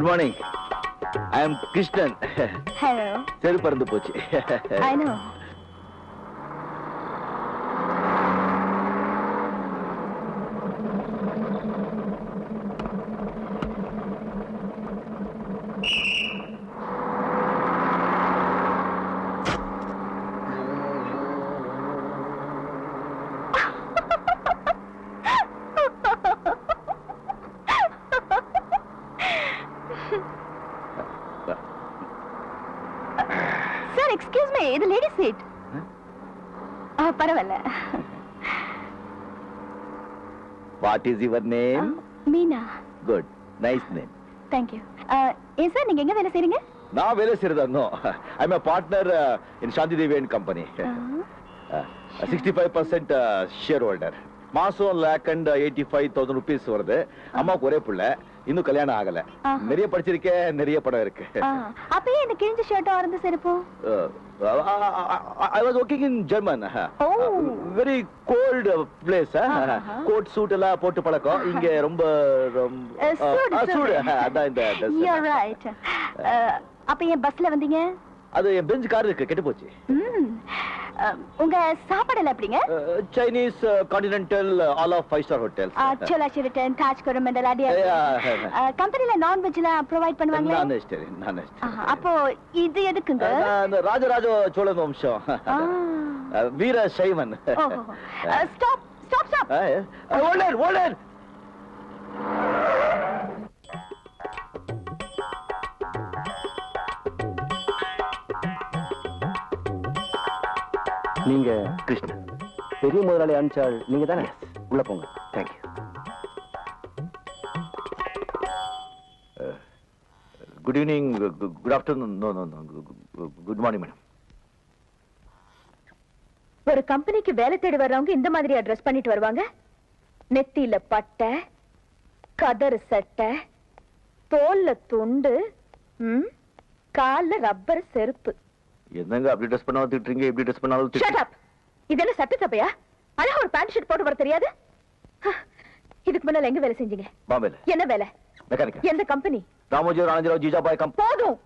Good morning I am Krishnan hello செருப்பு பறந்து போச்சு. I know sir excuse me இது லேடி சீட் பரவாயில்ல what is your name Meena good nice name thank you ஏன் sir நீங்க எங்க வேலை செய்றீங்க? நான் வேலை செய்யறதா no I am partner in Shanti Devi and company sixty five percent shareholder மாசம் lakh and eighty five thousand rupees வருது அம்மாவுக்கு ஒரே புள்ள. இன்னும் கல்யாணம் ஆகல. நிறைய படிச்சிருக்கேன் நிறைய படம் இருக்கு. அப்பயே இந்த கிழிஞ்ச ஷர்ட்டும் அறந்து செருப்பும் I was working in German. Very cold place. Coat suit எல்லாம் போட்டு பழக்கம். இங்க ரொம்ப ரொம்ப சூடு. அதான் இந்த dress. You're right. அப்ப ஏன் பஸ்ல வந்தீங்க? அது என் பெஞ்ச் கார் இருக்கு கெட்டு போச்சு. உங்க சாப்பாடுல எப்படிங்க? Chinese continental all of five star hotels Chola Sheraton Taj Coromandel அடியா. கம்பெனில நான்வெஜ்லாம் ப்ரொவைட் பண்ணுவாங்களா? நான் வெஜிடேரியன் நான் ஆஹா, அப்போ இது எதுக்குங்க? அந்த ராஜராஜ சோழன் வம்சம். வீர சைவன். Stop stop stop older older நீங்க கிருஷ்ணன். பெரிய முதலாளி அனுப்பிச்சால் நீங்க தானே? உள்ள போங்க. Thank you good evening good afternoon no no no good morning madam ஒரு கம்பெனிக்கு வேலை தேடி வர்றவங்க இந்த மாதிரி அட்ரஸ் பண்ணிட்டு வருவாங்க? நெத்தியில பட்டை கதறு சட்டை தோல்ல துண்டு கால்ல ரப்பர் செருப்பு. என்னங்க அப்படி ட்ரெஸ் பண்ணாலும் திட்டுறீங்க? இப்படி ட்ரெஸ் பண்ணாலும் ஷட் அப் இது என்ன சட்ட சபையா அழகா ஒரு பேண்ட் ஷர்ட் போட்டு வர தெரியாது? இதுக்கு முன்னால எங்க வேலை செஞ்சீங்க? பாம்பேல. என்ன வேலை? மெக்கானிக்கல் எந்த கம்பெனி ராமோஜி ராணஜிராவ் ஜிஜாபாய் கம் போதும்!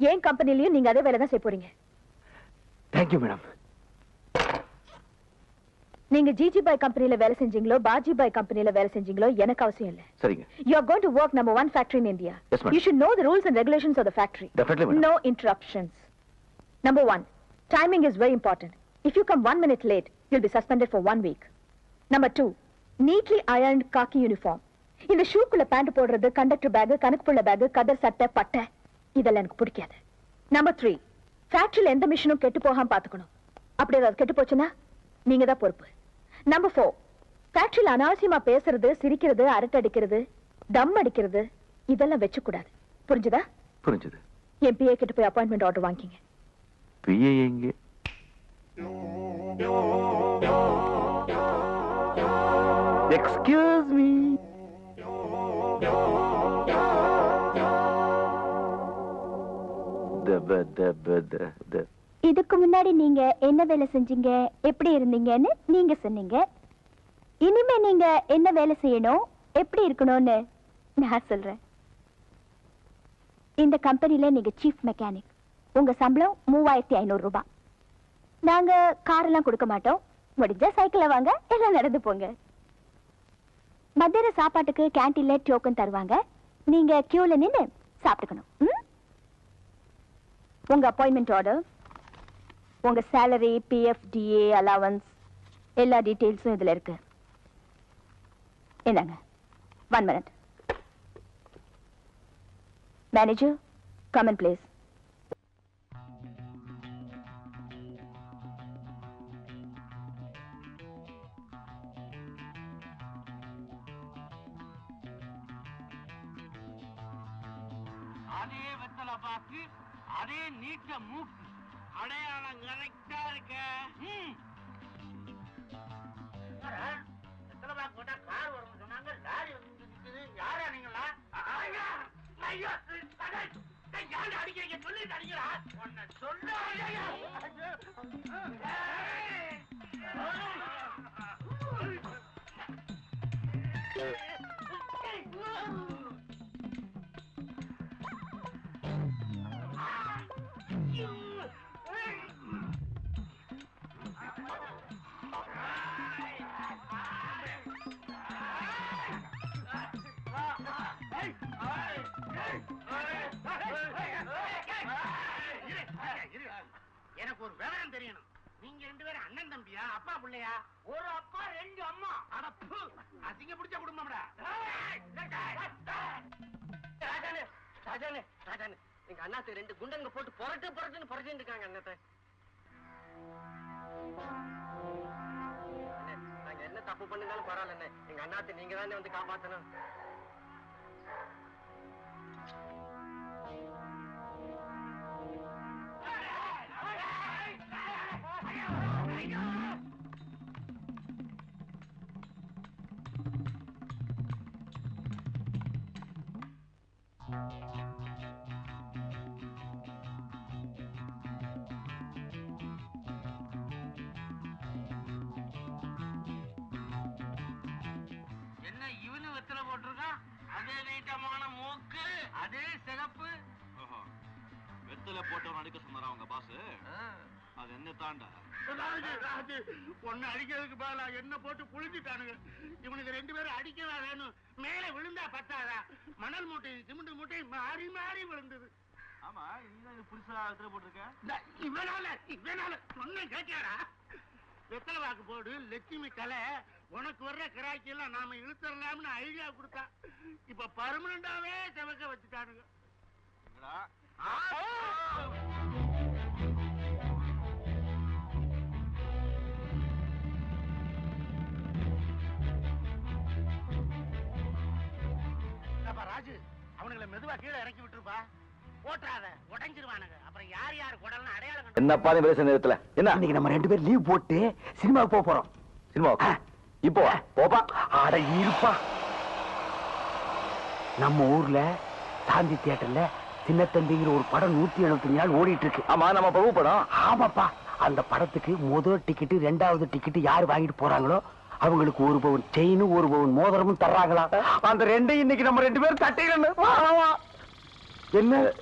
ஏன் கம்பெனிலயும் நீங்க அதே வேலை தான் செய்ய போறீங்க? தேங்க்யூ மேடம் நீங்க ஜிஜி பாய் கம்பெனில வேலை செஞ்சீங்களோ பாஜி பாய் கம்பெனில வேலை செஞ்சீங்களோ எனக்கு அவசியம் இல்ல. சரிங்க. To work number one factory in India. Yes, ma'am. You should know the rules and regulations of the factory. Definitely, madam. No interruptions. Number one, timing is very important. If you come one minute late, you'll be suspended for one week. Number two, neatly ironed khaki uniform. இந்த ஷூக்குள்ள pant போடுறது conductor bag கணக்கு புள்ள bag கதர் சட்டை பட்டை இதெல்லாம் எனக்கு பிடிக்காது. நம்பர் த்ரீ ஃபேக்டரியில எந்த மிஷினும் கெட்டு போகாம பாத்துக்கணும். அப்படி ஏதாவது கெட்டு போச்சுன்னா நீங்க தான் பொறுப்பு. நம்பர் ஃபோர் ஃபேக்டரியில அனாவசியமா பேசுறது சிரிக்கிறது அரட்டை அடிக்கிறது தம் அடிக்கிறது இதெல்லாம் வச்சு கூடாது புரிஞ்சுதா? புரிஞ்சது. என் பிஏ கிட்ட போய் அப்பாயின்மெண்ட் ஆர்டர் வாங்கிங்க. பிஏ எங்கே எக்ஸ்கியூஸ் மீ இதுக்கு முன்னாடி நீங்க என்ன வேலை செஞ்சீங்க? எப்படி இருந்தீங்கன்னு நீங்க சொன்னீங்க. இனிமே நீங்க என்ன வேலை செய்யணும்? எப்படி இருக்கணும்னு நான் சொல்றேன். இந்த கம்பெனில நீங்க சீஃப் மெக்கானிக் உங்க சம்பளம் மூவாயிரத்தி ஐநூறு ரூபாய் நாங்க கார் எல்லாம் கொடுக்க மாட்டோம். முடிஞ்சா சைக்கிள் வாங்க எல்லாம் நடந்து போங்க. மத்தியான சாப்பாட்டுக்கு கேண்டீன்ல டோக்கன் தருவாங்க. நீங்க கியூல நின்னு சாப்பிட்டுக்கணும். உங்க அப்பாயின்மெண்ட் ஆர்டர் உங்க சேலரி பிஎஃப் டிஏ அலவன்ஸ் எல்லா டீட்டெயில்ஸும் இதுல இருக்கு. என்னங்க? One minute manager come on please அதே வெத்தலை பாக்கு அதே நீட்ட மூக்கு. அடையாளம் கரெக்டா இருக்க. வெத்தலை பாக்கு போட்டா கார் வரும்னு சொன்னாங்க லாரி வந்து நிக்குது. யாரா நீங்களா? ஐயா, அடிக்கிறீங்க? சொல்லிட்டு அடிக்கிறா. உன்னை சொல்ல எனக்கு ஒரு விவரம் தெரியணும். நீங்க ரெண்டு பேரும் அண்ணன் தம்பியா அப்பா பிள்ளையா? ஒரு அப்பா ரெண்டு அம்மா. அடப்பு அசிங்க பிடிச்ச குடும்பம்டா. ராஜானே ராஜானே ராஜானே. எங்க அண்ணாத்து ரெண்டு குண்டங்க போட்டு புரட்டு புரட்டுன்னு புரட்டின்னு இருக்காங்க அண்ணாத்த. அண்ணே, நாங்க என்ன தப்பு பண்ணிருந்தாலும் பரவாயில்ல எங்க அண்ணாத்தை நீங்க தானே வந்து காப்பாத்தணும். அதே நீட்டமான மூக்கு. அதே சிகப்பு. வெத்தலை போட்டவன் அடிக்க சொன்னாரா அவங்க பாஸ் அது என்ன தாண்டா? ராஜு ஒன்னு அடிக்கிறதுக்கு பதிலா என்ன போட்டு புளிஞ்சுட்டானுங்க இவனுக்கு ரெண்டு பேரும் அடிக்கவா வேணும்? மேலே விழுந்தா பத்தாதா? மணல் மூட்டை சிமெண்ட் மூட்டை மாறி மாறி விழுந்தது. ஆமா நீ புதுசா வெத்தலை போட்டிருக்க? இவனால இவனால சொன்ன கேட்டியாடா வெத்தலை வாக்கு போடு லட்சுமி கலை உனக்கு வர்ற கிராக்கி எல்லாம் நாம இழுத்துடலாம்னு ஐடியா கொடுத்தா இப்ப பர்மனண்டாவே செவக்க வச்சுட்டானுங்க. ராஜு அவனுங்களை மெதுவா கீழே இறக்கி விட்டுருப்பா. போட்டுறாத உடைஞ்சிருவானுங்க. அப்புறம் யார் யார் குடல்னு அடையாளம் கண்டு என்னப்பா நீ பேச நேரத்துல? என்ன? இன்னைக்கு நம்ம ரெண்டு பேரும் லீவ் போட்டு சினிமாவுக்கு போக போறோம். சினிமா இப்போ வா. போப்பா அட இருப்பா. நம்ம ஊர்ல சாந்தி தியேட்டர்ல சின்னத்தம்பிங்கிற ஒரு படம் நூத்தி எழுபத்தஞ்சு நாள் ஓடிட்டு இருக்கு ஆமா நம்ம பிரபு படம். ஆமாப்பா. அந்த படத்துக்கு முதல் டிக்கெட் ரெண்டாவது டிக்கெட் யார் வாங்கிட்டு போறாங்களோ அவங்களுக்கு ஒரு பவுன் செயின் ஒரு பவுன் மோதிரமும் தர்றாங்களா? அந்த ரெண்டையும் இன்னைக்கு நம்ம ரெண்டு பேரும் தட்டிடணும். என்ன?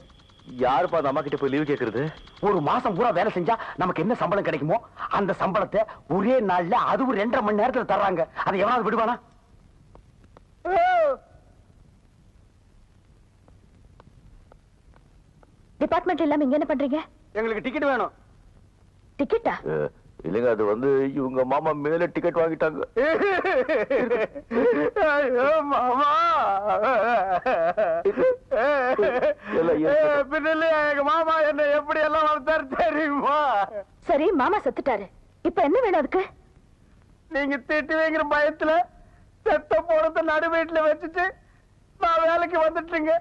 யாருப்பா அந்த அம்மா கிட்ட போய் லீவ் கேக்குறது? ஒரு மாசம் பூரா வேலை செஞ்சா நமக்கு என்ன சம்பளம் கிடைக்குமோ அந்த சம்பளத்தை ஒரே நாள்ல அதுவும் ரெண்டரை மணி நேரத்துல தர்றாங்க. அதை எவனாவது விடுவானா? டிபார்ட்மெண்ட் இல்லாம இங்க என்ன பண்றீங்க? எங்களுக்கு டிக்கெட் வேணும். டிக்கெட்டா இல்லைங்க அது வந்து இவங்க மாமா மேல டிக்கெட் வாங்கிட்டாங்க. ஐயோ மாமா. எங்க மாமா என்ன எப்படி எல்லாம் வளர்த்தாரு தெரியுமா? சரி மாமா செத்துட்டாரு. இப்ப என்ன வேணும் அதுக்கு? நீங்க திட்டுவீங்கிற பயத்துல செத்த போறத நடு வீட்டுல வச்சுட்டு நான் வேலைக்கு வந்துட்டுங்க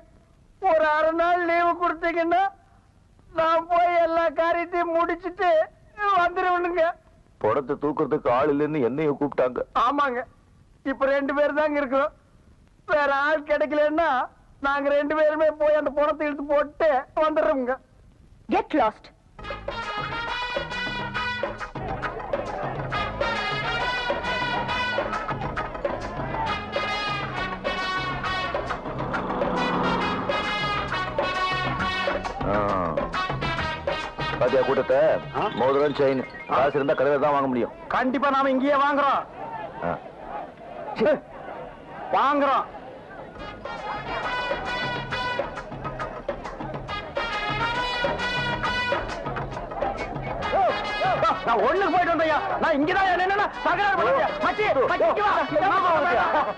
ஒரு அரை நாள் லீவு கொடுத்தீங்கன்னா நான் போய் எல்லா காரியத்தையும் முடிச்சிட்டு வந்துருவனுங்க. படத்தை தூக்குறதுக்கு ஆள் இல்லைன்னு என்னையும் கூப்பிட்டாங்க. ஆமாங்க. இப்ப ரெண்டு பேர் தாங்க இருக்கிறோம். வேற ஆள் கிடைக்கலன்னா நாங்க ரெண்டு பேருமே போய் அந்த பணத்தை இழுத்து போட்டு வந்துடுறோம்ங்க கெட் லாஸ்ட் பாத்தியா கூட்டத்தை? மோதிரம் செயின் காசு இருந்தா கடையில தான் வாங்க முடியும். கண்டிப்பா நாம இங்கேயே வாங்குறோம். வாங்குறோம். நான் ஒண்ணுக்கு போயிட்டு வந்தையா நான் இங்கதான் என்னன்னா தகராறு மச்சி மச்சி வா.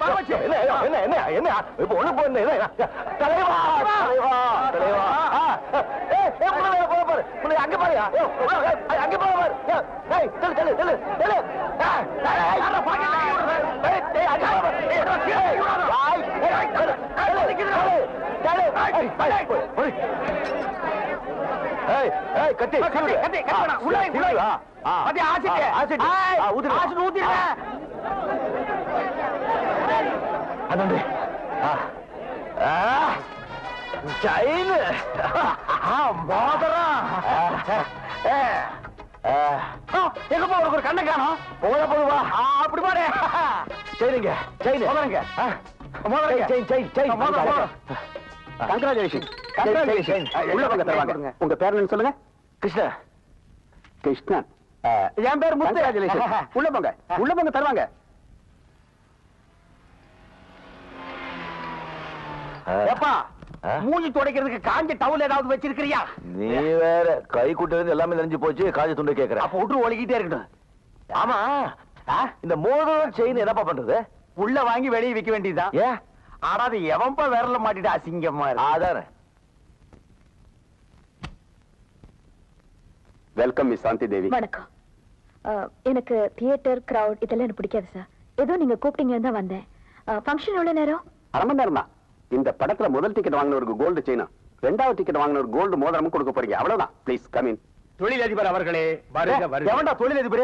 மச்சி. என்ன என்ன என்ன என்ன இப்ப ஒண்ணு போயிருந்தேன் என்ன தலைவா தலைவா தலைவா ஆ. ஏய், ஏய், உள்ள வேற போக பாரு உள்ள அங்க பாரு அங்க பாரு பாரு. ஏய், போய், போய். ஏய், ஏய், கத்தி கத்தி, கத்தி. உள்ள உள்ள. கத்தி, ஆசிட்டு. ஆசிட்டு. ஊத்திடு. ஆசிட்டு ஊத்திடுங்க. அதாண்டு ஆ. ஆ. ஆ. ஆ, எங்க போ ஒரு கண்ணை காணோம்? போத போதுவா அப்படி மோதிரங்க. மோதிரங்க. கங்க்ராச்சுலேஷன். உள்ள வாங்க. தருவாங்க உங்க பேர் என்ன சொல்லுங்க. கிருஷ்ணா கிருஷ்ணன். என் பேர் முத்து உள்ள போங்க. உள்ள போங்க தருவாங்க. ஏப்பா? மூஞ்சி துடைக்கிறதுக்கு காஞ்ச டவுல் ஏதாவது வச்சிருக்கிறியா? நீ வேற கை குட்டிலிருந்து எல்லாமே நெஞ்சு போச்சு காஜ துண்டை கேக்குற. அப்ப விட்டு ஒழுகிட்டே இருக்கட்டும். ஆமா? இந்த மோதிரம் செயின் என்னப்பா பண்றது? உள்ள வாங்கி வெளியே விக்க வேண்டியதுதான் ஏன்? ஆனா அது எவன்பா விரல மாட்டிட்டு அசிங்கமா இருக்கு? அதானே வெல்கம் மிஸ் சாந்தி தேவி வணக்கம். எனக்கு தியேட்டர் கிரவுட் இதெல்லாம் எனக்கு பிடிக்காது சார் ஏதோ நீங்க கூப்பிட்டீங்கன்னு தான் வந்தேன். ஃபங்க்ஷன் எவ்வளவு நேரம்? அரை மணி நேரம் தான் இந்த படத்துல முதல் டிக்கெட் வாங்கினவருக்கு கோல்டு செயினும் ரெண்டாவது டிக்கெட் வாங்கினவர் கோல்டு மோதிரமும் கொடுக்க போறீங்க. அவ்வளவுதான். ப்ளீஸ் கம் இன் தொழிலதிபர் அவர்களே எவன்டா தொழிலதிபர்?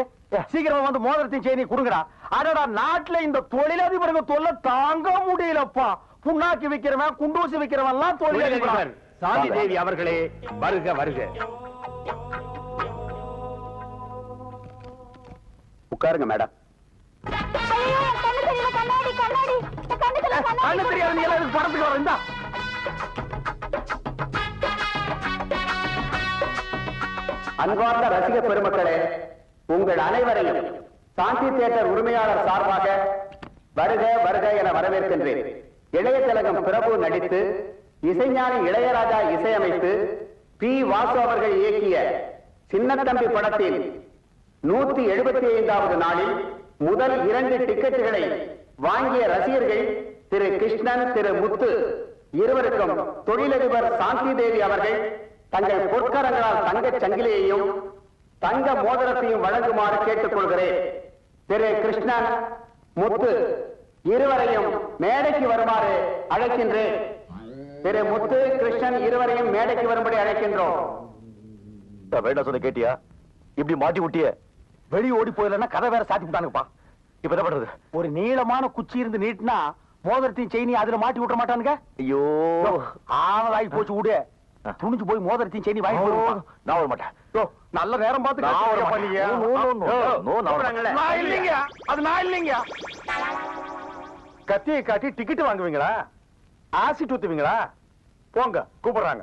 சீக்கிரமா வந்து மோதிரத்தையும் செய்தி கொடுங்கடா. அடடா நாட்டுல இந்த தொழிலதிபருங்க தொல்லை தாங்க முடியலப்பா. புண்ணாக்கி விக்கிறவன் குண்டூசி விக்கிறவன் எல்லாம் தொழிலதிபர் சாந்தி தேவி அவர்களே வருக வருக. உட்காருங்க மேடம். கண்ணு தெரியாது நீ எல்லாம் படத்துக்கு வர இந்தா. அன்பார்ந்த ரசிக பெருமக்களே உங்கள் அனைவரையும் சாந்தி தியேட்டர் உரிமையாளர் சார்பாக வருக வருக என வரவேற்கின்றேன். இளைய திலகம் பிரபு நடித்து இசைஞானி இளையராஜா இசையமைத்து பி வாசு அவர்கள் இயக்கிய சின்னத்தம்பி படத்தின் நூத்தி எழுபத்தி ஐந்தாவது நாளில் முதல் இரண்டு டிக்கெட்டுகளை வாங்கிய ரசிகர்கள் திரு கிருஷ்ணன் திரு முத்து இருவருக்கும் தொழிலதிபர் சாந்தி தேவி அவர்கள் தங்கள் பொற்கரங்களால் தங்கச் சங்கிலியையும் தங்க மோதிரத்தையும் வழங்குமாறு கேட்டுக்கொள்கிறேன். திரு கிருஷ்ணன் முத்து இருவரையும் மேடைக்கு வருமாறு அழைக்கின்றேன். திரு முத்து கிருஷ்ணன் இருவரையும் மேடைக்கு வரும்படி அழைக்கின்றோம். வேண்டாம் சொன்ன கேட்டியா? இப்படி மாட்டி விட்டிய வெளிய ஓடி போயிடலன்னா கதை வேற சாத்தி விட்டானுங்கப்பா. இப்ப என்ன பண்றது? ஒரு நீளமான குச்சி இருந்து நீட்டினா மோதிரத்தையும் செயினி அதுல மாட்டி விட்ட மாட்டானுங்க? ஐயோ. ஆனதாகி போச்சு விடு. துணிஞ்சு போய் மோதிரத்தையும் செயினி வாங்கி. நான் வர மாட்டேன். யோ, நல்ல நேரம் பார்த்து நான் வர மாட்டேன். நான் இல்லைங்க. அது நான் இல்லைங்க. கத்தியை காட்டி டிக்கெட் வாங்குவீங்களா? ஆசிட் ஊத்துவீங்களா போங்க கூப்பிடுறாங்க.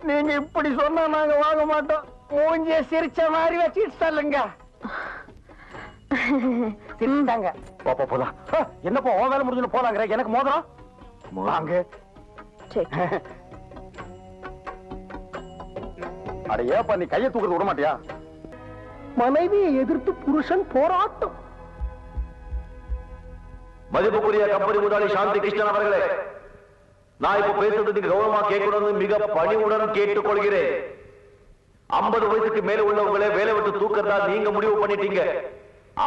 நீங்க இப்படி சொன்னா நாங்க வாங்க மாட்டோம். மூஞ்சிய சிரிச்ச மாதிரி வச்சுட்டு சொல்லுங்க சிரிச்சாங்க பாப்பா போலாம். ஆ, என்னப்பா உன் வேலை முடிஞ்சு போலாங்கிற? எனக்கு மோதிரம்? வாங்க. அட ஏப்பா நீ கையை தூக்குறது விட மாட்டியா? மனைவியை எதிர்த்து புருஷன் போராட்டம். மதிப்புக்குரிய கம்பெனி முதலாளி சாந்தி கிருஷ்ணன் அவர்களே நான் இப்ப பேசுறது நீங்க கௌரவமா கேட்கணும்னு மிக பணிவுடன் கேட்டுக்கொள்கிறேன். ஐம்பது வயசுக்கு மேல உள்ளவங்களே வேலை விட்டு தூக்கறதா நீங்க முடிவு பண்ணிட்டீங்க.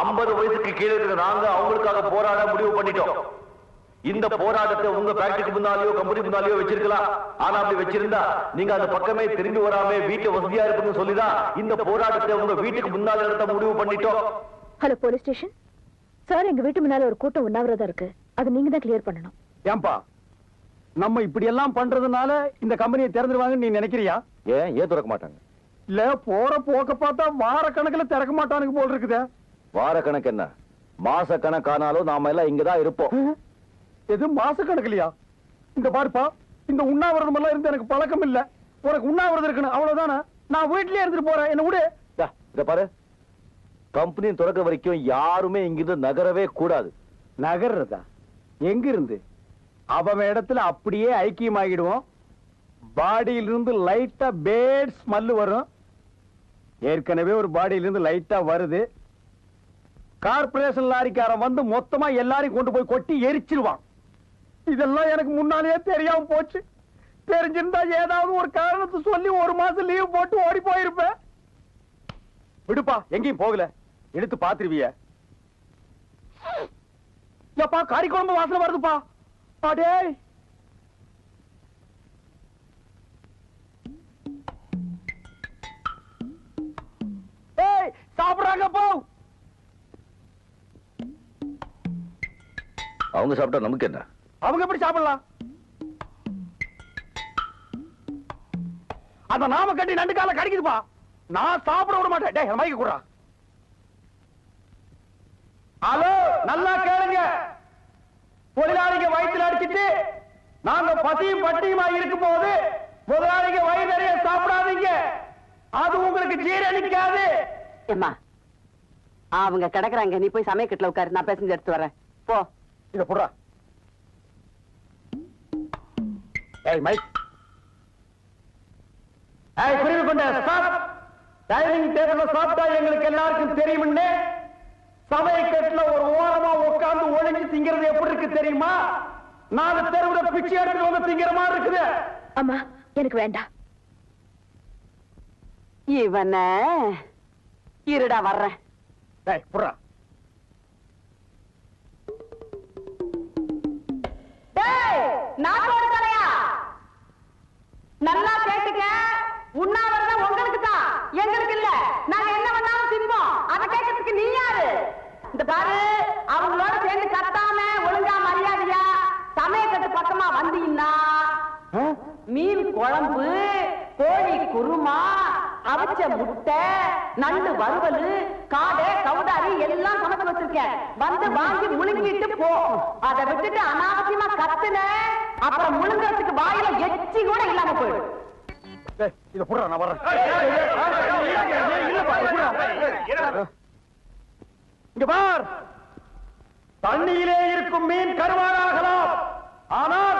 ஐம்பது வயசுக்கு கீழே இருக்கிற நாங்க அவங்களுக்காக போராட முடிவு பண்ணிட்டோம். இந்த போராட்டத்தை உங்க ஃபேக்டரிக்கு முன்னாலேயோ கம்பெனி முன்னாலேயோ வச்சிருக்கலாம். ஆனா அப்படி வச்சிருந்தா நீங்க அந்த பக்கமே திரும்பி வராம வீட்டு வசதியா இருக்குன்னு சொல்லிதான் இந்த போராட்டத்தை உங்க வீட்டுக்கு முன்னால நடத்த முடிவு பண்ணிட்டோம். ஹலோ போலீஸ் ஸ்டேஷன் சார் எங்க வீட்டு முன்னால ஒரு கூட்டம் உண்ணாவிரதம் இருக்கு. அது நீங்க தான் கிளியர் பண்ணணும். ஏன்பா? நம்ம இப்படி எல்லாம் பண்றதுனால இந்த கம்பெனியை திறந்துருவாங்கன்னு நீ நினைக்கிறியா? ஏன்? ஏன் திறக்க மாட்டாங்க? இல்ல போற போக்க பார்த்தா வார கணக்குல திறக்க மாட்டானுங்க போல் இருக்குதே. வார கணக்கு என்ன? மாச கணக்கானாலும் நாம எல்லாம் இங்கதான் இருப்போம். எது மாச கணக்குலையா இந்த பாருப்பா இந்த உண்ணாவிரதம் எல்லாம் இருந்து எனக்கு பழக்கம் இல்ல. உனக்கு உண்ணாவிரதம் இருக்கணும் அவ்வளவுதானே? நான் வீட்லயே இருந்துட்டு போறேன். என்ன விடு. இத பாரு. கம்பெனி திறக்க வரைக்கும் யாருமே இங்கிருந்து நகரவே கூடாது. நகர்றதா? எங்க இருந்து அவன் இடத்துல அப்படியே ஐக்கியமாகிடுவோம். பாடியிலிருந்து லைட்டா பேட் ஸ்மெல் வரும். ஏற்கனவே ஒரு பாடியிலிருந்து லைட்டா வருது. கார்பரேஷன் லாரிக்காரன் வந்து மொத்தமா எல்லாரையும் கொண்டு போய் கொட்டி எரிச்சிருவான். இதெல்லாம் எனக்கு முன்னாலேயே தெரியாம போச்சு. தெரிஞ்சிருந்தா ஏதாவது ஒரு காரணத்தை சொல்லி ஒரு மாசம் லீவ் போட்டு ஓடி போயிருப்பேன். விடுப்பா எங்கேயும் போகல. எடுத்து பாத்துருவிய எப்பா கறி குழம்பு வாசனை வருதுப்பா. அடே. ஏய் சாப்பிடுறாங்க போ. அவங்க சாப்பிட்டா நமக்கு என்ன? அவங்க எப்படி சாப்பிடலாம்? அந்த நாம கட்டி நண்டு கால கடிக்குதுப்பா நான் சாப்பிட விட மாட்டேன். டேய் மைக்க கூடா ஹலோ நல்லா கேளுங்க. தொழிலாளிங்க வயிற்றுல அடிச்சிட்டு நாங்க பசியும் பட்டியுமா இருக்கும் போது முதலாளிங்க வயிறு நிறைய சாப்பிடாதீங்க. அது உங்களுக்கு ஜீரணிக்காது ஏம்மா அவங்க கிடக்குறாங்க. நீ போய் சமயக்கட்டுல உட்காரு. நான் பேசஞ்சு எடுத்து வரேன். போ. இத புடுறா. ஏய் மைக். ஏய் புரிவு கொண்ட டைனிங் டேபிள்ல சாப்பிட்டா எங்களுக்கு எல்லாருக்கும் தெரியும்னு சமயக்கட்டுல ஒரு ஓரமா உட்கார்ந்து ஒளிஞ்சு திங்கிறது எப்படி இருக்கு தெரியுமா? நாலு தெருவுல பிச்சை எடுத்து வந்து திங்கிற மாதிரி இருக்குது. அம்மா எனக்கு வேண்டாம். இவன இருடா வர்றேன். தலையா நல்லா கேட்டுக்க. உண்ணாவிரதம் உங்களுக்கு தான் எங்களுக்கு இல்ல நாங்க என்ன பண்ணாலும் திம்போம் அத கேட்கறதுக்கு நீ யாரு பாரு அவங்களோட சேர்ந்து கத்தாம ஒழுங்கா மரியாதையா சமயக்கட்டு பக்கமா வந்தீங்கன்னா மீன் குழம்பு கோழி குருமா அவிச்ச முட்டை நண்டு வறுவல் காடை கவுடாரி எல்லாம் சமைச்சு வச்சிருக்கேன் வந்து வாங்கி முழுங்கிட்டு போ அதை விட்டுட்டு அனாவசியமா கத்துன அப்புறம் முழுங்கறதுக்கு வாயில எச்சி கூட இல்லாம போயிடும் இத புடுறா நான் வர்றேன் இங்க பார். தண்ணியிலே இருக்கும் மீன் கருவாடாகலாம். ஆனால்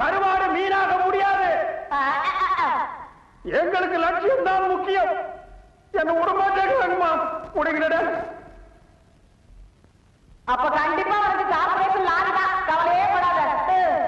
கருவாடு மீனாக முடியாது. எங்களுக்கு லட்சியம் தான் முக்கியம். என்ன விடமாட்டேங்கிறாங்கம்மா முடிகிறட அப்ப கண்டிப்பா வந்து கார்பரேஷன் லாரி கவலையே படாத.